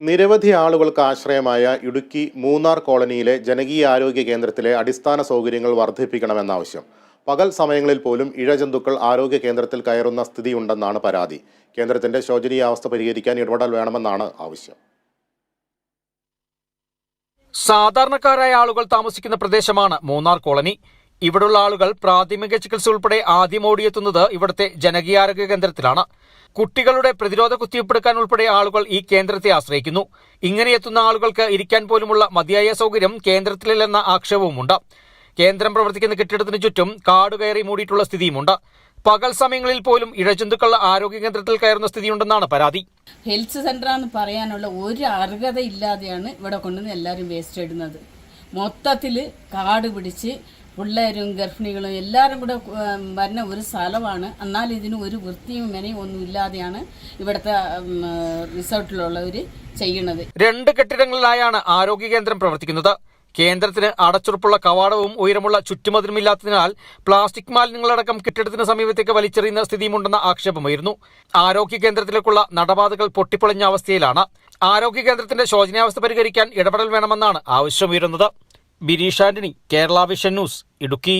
നിരവധി ആളുകൾക്ക് ആശ്രയമായ ഇടുക്കി മൂന്നാർ കോളനിയിലെ ജനകീയ ആരോഗ്യ കേന്ദ്രത്തിലെ അടിസ്ഥാന സൗകര്യങ്ങൾ വർദ്ധിപ്പിക്കണമെന്ന ആവശ്യം പകൽ സമയങ്ങളിൽ പോലും ഇഴജന്തുക്കൾ ആരോഗ്യ കേന്ദ്രത്തിൽ കയറുന്ന സ്ഥിതിയുണ്ടെന്നാണ് പരാതി. കേന്ദ്രത്തിന്റെ ശോചനീയാവസ്ഥ പരിഹരിക്കാൻ ഇടപെടൽ വേണമെന്നാണ് ആവശ്യം. സാധാരണക്കാരായ ആളുകൾ താമസിക്കുന്ന പ്രദേശമാണ് മൂന്നാർ കോളനി. ഇവിടുള്ള ആളുകൾ പ്രാഥമിക ചികിത്സ ഉൾപ്പെടെ ആദ്യം ഓടിയെത്തുന്നത് ഇവിടുത്തെ ജനകീയാരോഗ്യ കേന്ദ്രത്തിലാണ്. കുട്ടികളുടെ പ്രതിരോധ കുത്തിവെപ്പെടുക്കാൻ ഉൾപ്പെടെ ആളുകൾ ഈ കേന്ദ്രത്തെ ആശ്രയിക്കുന്നു. ഇങ്ങനെ എത്തുന്ന ആളുകൾക്ക് ഇരിക്കാൻ പോലുമുള്ള മതിയായ സൗകര്യം കേന്ദ്രത്തിലില്ലെന്ന ആക്ഷേപവുമുണ്ട്. കേന്ദ്രം പ്രവർത്തിക്കുന്ന കെട്ടിടത്തിന് ചുറ്റും കാട് കയറി മൂടിയിട്ടുള്ള സ്ഥിതിയുമുണ്ട്. പകൽ സമയങ്ങളിൽ പോലും ഇഴജന്തുക്കൾ ആരോഗ്യ കേന്ദ്രത്തിൽ കയറുന്ന സ്ഥിതിയുണ്ടെന്നാണ് പരാതി. ഹെൽത്ത് സെന്റർ എന്ന് പറയാനുള്ള ഒരു അർഹത ഇല്ലാതെയാണ് ഇവിടെ കൊണ്ടുവന്ന് എല്ലാവരും വേസ്റ്റ് ഇടുന്നത്. മൊത്തത്തിൽ കാട് പിടിച്ച് പിള്ളേരും ഗർഭിണികളും എല്ലാവരും കൂടെ വരുന്ന ഒരു സ്ഥലമാണ്. എന്നാൽ ഇതിന് ഒരു വൃത്തിയും മെനയും ഒന്നും ഇല്ലാതെയാണ് ഇവിടുത്തെ റിസോർട്ടിലുള്ളവർ ചെയ്യുന്നത്. രണ്ട് കെട്ടിടങ്ങളിലായാണ് ആരോഗ്യ കേന്ദ്രം പ്രവർത്തിക്കുന്നത്. കേന്ദ്രത്തിന് അടച്ചുറപ്പുള്ള കവാടവും ഉയരമുള്ള ചുറ്റുമതിലുമില്ലാത്തതിനാൽ പ്ലാസ്റ്റിക് മാലിന്യങ്ങളടക്കം കെട്ടിടത്തിന് സമീപത്തേക്ക് വലിച്ചെറിയുന്ന സ്ഥിതിയുമുണ്ടെന്ന ആക്ഷേപമായിരുന്നു. ആരോഗ്യ കേന്ദ്രത്തിലേക്കുള്ള നടപാതകൾ പൊട്ടിപ്പൊളിഞ്ഞ അവസ്ഥയിലാണ്. ആരോഗ്യ കേന്ദ്രത്തിന്റെ ശോചനീയാവസ്ഥ പരിഹരിക്കാൻ ഇടപെടൽ വേണമെന്നാണ് ആവശ്യമുയരുന്നത്. Bineesh Antony Kerala vision news Idukki.